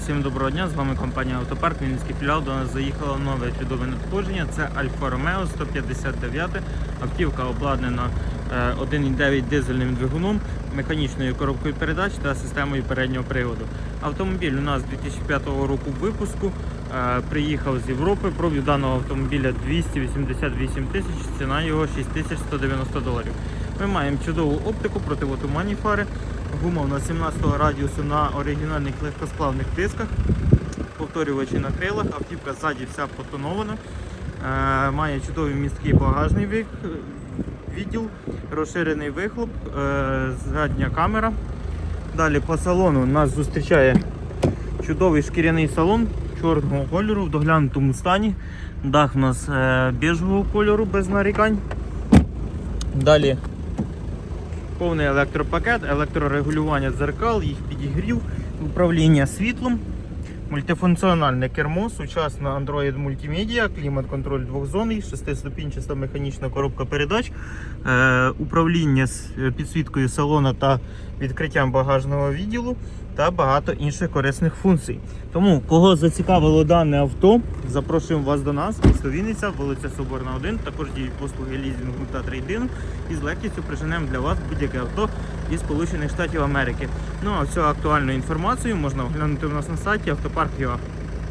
Всім доброго дня, з вами компанія Автопарк, Вінницький філіал. До нас заїхало нове чудове надходження. Це Альфа Ромео 159. Автівка обладнана е, 1,9 дизельним двигуном, механічною коробкою передач та системою переднього приводу. Автомобіль у нас 2005 року випуску. е, Приїхав з Європи. Пробіг даного автомобіля 288 тисяч, ціна його 6190 доларів. Ми маємо чудову оптику, противотуманні фари. Гума у нас 17 радіусу на оригінальних легкосплавних дисках. Повторювачі на крилах, автівка ззаді вся потонована. Е, має чудовий місткий багажний відділ, розширений вихлоп, е, задня камера. Далі по салону нас зустрічає чудовий шкіряний салон чорного кольору в доглянутому стані. Дах у нас е, біжевого кольору без нарікань. Далі повний електропакет, електрорегулювання дзеркал, їх підігрів, управління світлом, мультифункціональне кермо, сучасна Android мультимедіа, клімат-контроль двохзонний, шестиступінчаста механічна коробка передач, е, управління з е, підсвіткою салона та відкриттям багажного відділу та багато інших корисних функцій. Тому, кого зацікавило дане авто, запрошуємо вас до нас, місто Вінниця, вулиця Соборна 1, також діють послуги лізінгу та трейдингу. І з легкістю приженемо для вас будь-яке авто із Сполучених Штатів Америки. Ну а всю актуальну інформацію можна оглянути у нас на сайті автопарк.ua.